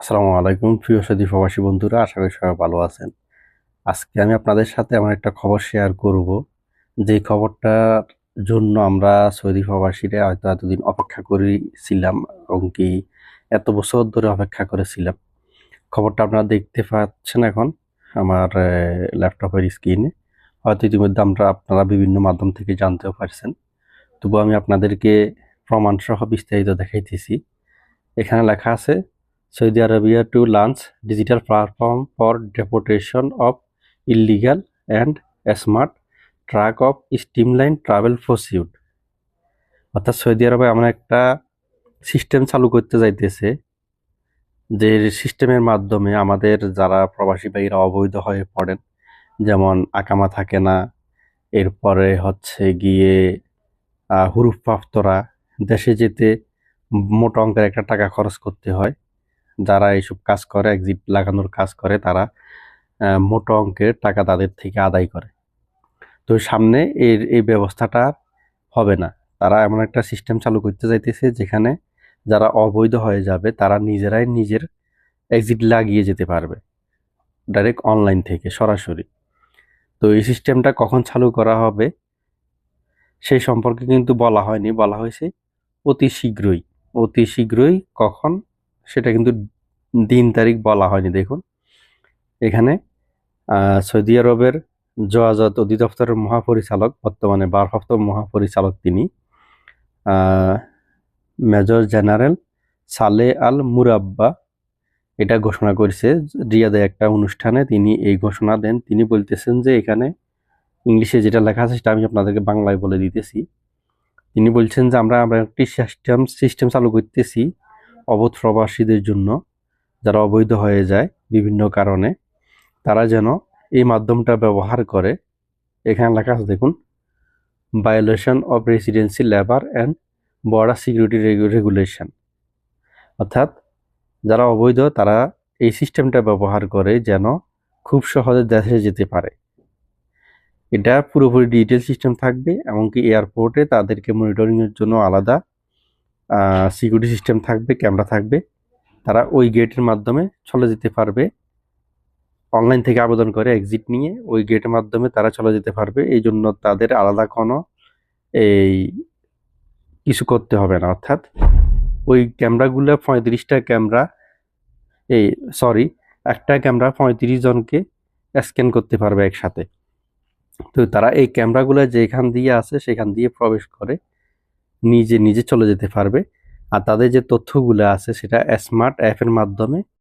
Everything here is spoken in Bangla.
আসসালামু আলাইকুম, প্রিয় সদী প্রবাসী বন্ধুরা, আশা করি সবাই ভালো আছেন। আজকে আমি আপনাদের সাথে আমার একটা খবর শেয়ার করব। যে খবরটার জন্য আমরা সৌদি প্রবাসীরা হয়তো এতদিন অপেক্ষা করেছিলাম এবং কি এত বছর ধরে অপেক্ষা করেছিলাম। খবরটা আপনারা দেখতে পাচ্ছেন এখন আমার ল্যাপটপের স্ক্রিনে হয়তো ইতিমধ্যে আমরা আপনারা বিভিন্ন মাধ্যম থেকে জানতেও পারছেন। তবু আমি আপনাদেরকে প্রমাণসহ বিস্তারিত দেখাইতেছি। এখানে লেখা আছে Saudi Arabia to launch digital platform for deportation of illegal and smart track of streamline travel pursuit. অর্থাৎ সৌদি আরবে এমন একটা সিস্টেম চালু করতে যাইতেছে, যে সিস্টেমের মাধ্যমে আমাদের যারা প্রবাসী ভাইরা অবৈধ হয়ে পড়েন, যেমন আকামা থাকে না, এরপরে হচ্ছে গিয়ে হুরুফ প্রাপ্তরা দেশে যেতে মোটা অঙ্কের একটা টাকা খরচ করতে হয়। যারা এইসব কাজ করে এক্সিট লাগানোর কাজ করে, তারা মোটা অঙ্কের টাকা তাদের থেকে আদায় করে। তো সামনে এর, এই ব্যবস্থাটা হবে না। তারা এমন একটা সিস্টেম চালু করতে যাইতেছে যেখানে যারা অবৈধ হয়ে যাবে, তারা নিজেরাই নিজের এক্সিট লাগিয়ে যেতে পারবে। ডাইরেক্ট অনলাইন থেকে, সরাসরি। তো এই সিস্টেমটা কখন চালু করা হবে, সেই সম্পর্কে কিন্তু বলা হয়নি। বলা হয়েছে অতি শীঘ্রই। অতি শীঘ্রই কখন, সেটা কিন্তু দিন তারিখ বলা হয়নি, দেখুন। এখানে সৌদি আরবের জওয়াজাত অধিদপ্তরের মহাপরিচালক, বর্তমানে ভারপ্রাপ্ত মহাপরিচালক তিনি মেজর জেনারেল সালে আল মুরাব্বা এটা ঘোষণা করেছে, রিয়াদে একটা অনুষ্ঠানে তিনি এই ঘোষণা দেন। তিনি বলতেছেন যে এখানে ইংলিশে যেটা লেখা আছে সেটা আমি আপনাদেরকে বাংলায় বলে দিতেছি। তিনি বলছেন যে আমরা আমরা একটি সিস্টেম সিস্টেম চালু করতেছি অবৈধ প্রবাসীদের জন্য। যারা অবৈধ হয়ে যায় বিভিন্ন কারণে, তারা যেন এই মাধ্যমটা ব্যবহার করে। এখানে লেখা আছে, দেখুন violation of residency labour and border security regulation অর্থাৎ, যারা অবৈধ, তারা এই সিস্টেমটা ব্যবহার করে যেন খুব সহজে দেশে যেতে পারে। এটা পুরোপুরি ডিজিটাল সিস্টেম থাকবে, এমনকি এয়ারপোর্টে তাদেরকে মনিটরিংয়ের জন্য আলাদা সিকিউরিটি সিস্টেম থাকবে, ক্যামেরা থাকবে। তারা ওই গেটের মাধ্যমে চলে যেতে পারবে। অনলাইন থেকে আবেদন করে এক্সিট নিয়ে ওই গেটের মাধ্যমে তারা চলে যেতে পারবে। এই জন্য তাদের আলাদা কোনো এই কিছু করতে হবে না। অর্থাৎ ওই ক্যামেরাগুলো পঁয়ত্রিশটা ক্যামেরা এই সরি একটা ক্যামেরা পঁয়ত্রিশ জনকে স্ক্যান করতে পারবে একসাথে। তো তারা এই ক্যামেরাগুলো যেখান দিয়ে আছে সেখান দিয়ে প্রবেশ করে, নিজে নিজে চলে যেতে পারবে। আর তাদের যে তথ্যগুলো আছে সেটা স্মার্ট অ্যাপের মাধ্যমে